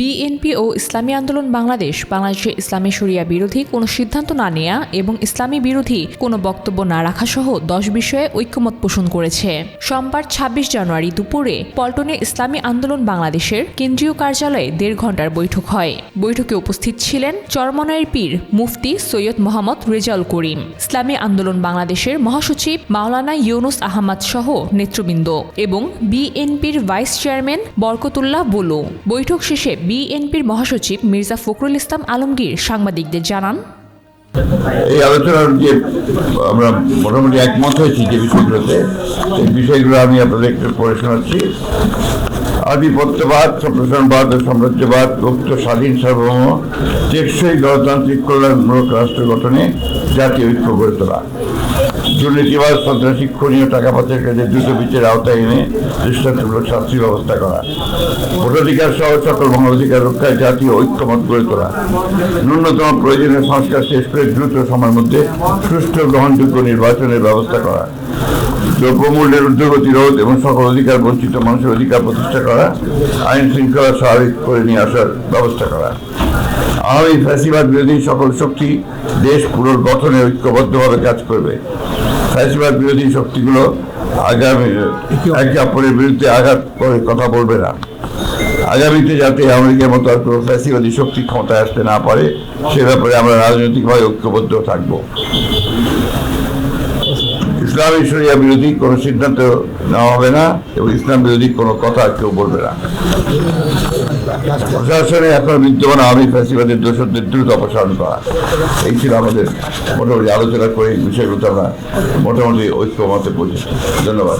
BNP ও ইসলামী আন্দোলন বাংলাদেশ বাংলাদেশে ইসলামী শরিয়া বিরোধী কোনো সিদ্ধান্ত না নেয়া এবং ইসলামী বিরোধী কোনো বক্তব্য না রাখা সহ দশ বিষয়ে ঐক্যমত পোষণ করেছে। সোমবার ছাব্বিশ জানুয়ারি দুপুরে পল্টনে ইসলামী আন্দোলন বাংলাদেশের কেন্দ্রীয় কার্যালয়ে দেড় ঘণ্টার বৈঠক হয়। বৈঠকে উপস্থিত ছিলেন চরমনায়ের পীর মুফতি সৈয়দ মোহাম্মদ রেজাউল করিম, ইসলামী আন্দোলন বাংলাদেশের মহাসচিব মাওলানা ইউনুস আহমদ সহ নেতৃবৃন্দ এবং বিএনপির ভাইস চেয়ারম্যান বরকতুল্লাহ বুলু। বৈঠক শেষে বিএনপির মহাসচিব মির্জা ফখরুল ইসলাম আলমগীর সাংবাদিকদের জানান, এই আলোচনার যে আমরা মোটামুটি একমত হয়েছি যে বিষয়গুলোতে, এই বিষয়গুলো আমি আপনাদের একটু পড়ে শোনাচ্ছি। আধিপত্যবাদ সম্প্রসারণবাদ ও সাম্রাজ্যবাদ মুক্ত স্বাধীন, সার্বভৌম, টেকসই গণতান্ত্রিক কল্যাণমূলক রাষ্ট্র গঠনে জাতীয় ঐক্য গড়ে তোলা। দুর্নীতিবাদ সন্ত্রাসী খনীয় টাকা পাচার কাজে দ্রুত বিচারের আওতায় এনে দৃষ্টান্তমূলক শাস্তি ব্যবস্থা করা। ভোটাধিকার সহ সকল মানবাধিকার রক্ষায় জাতীয় ঐক্যমত গড়ে তোলা। ন্যূনতম প্রয়োজনীয় সংস্কার শেষ করে দ্রুত সময়ের মধ্যে সুষ্ঠু গ্রহণযোগ্য নির্বাচনের ব্যবস্থা করা। দ্রব্যমূল্যের ঊর্ধ্বগতি রোধ এবং সকল অধিকার বঞ্চিত মানুষের অধিকার প্রতিষ্ঠা করা। আইন শৃঙ্খলা স্বাভাবিক করে নিয়ে আসার ব্যবস্থা করা। আওয়ামী ফ্যাসিবাদ বিরোধী সকল শক্তি দেশ পুনর্গঠনে ঐক্যবদ্ধভাবে কাজ করবে। ফ্যাসিবাদ বিরোধী শক্তিগুলো আগামী একে অপরের বিরুদ্ধে আঘাত করে কথা বলবে না। আগামীতে যাতে আমেরিকার মতো আর কোনো ফ্যাসিবাদী শক্তি ক্ষমতায় আসতে না পারে, সে ব্যাপারে আমরা রাজনৈতিকভাবে ঐক্যবদ্ধ থাকব। ইসলামী শরিয়া বিরোধী কোনো সিদ্ধান্ত নেওয়া হবে না এবং ইসলাম বিরোধী কোনো কথা কেউ বলবে না। প্রশাসনে এখন বিদ্যমান আওয়ামী ফ্যাসিবাদের দোষদের দ্রুত অপসারণ করা। এই ছিল আমাদের মোটামুটি আলোচনা করে এই বিষয়গুলো আমরা মোটামুটি ঐক্যমতে পৌঁছেছি। ধন্যবাদ।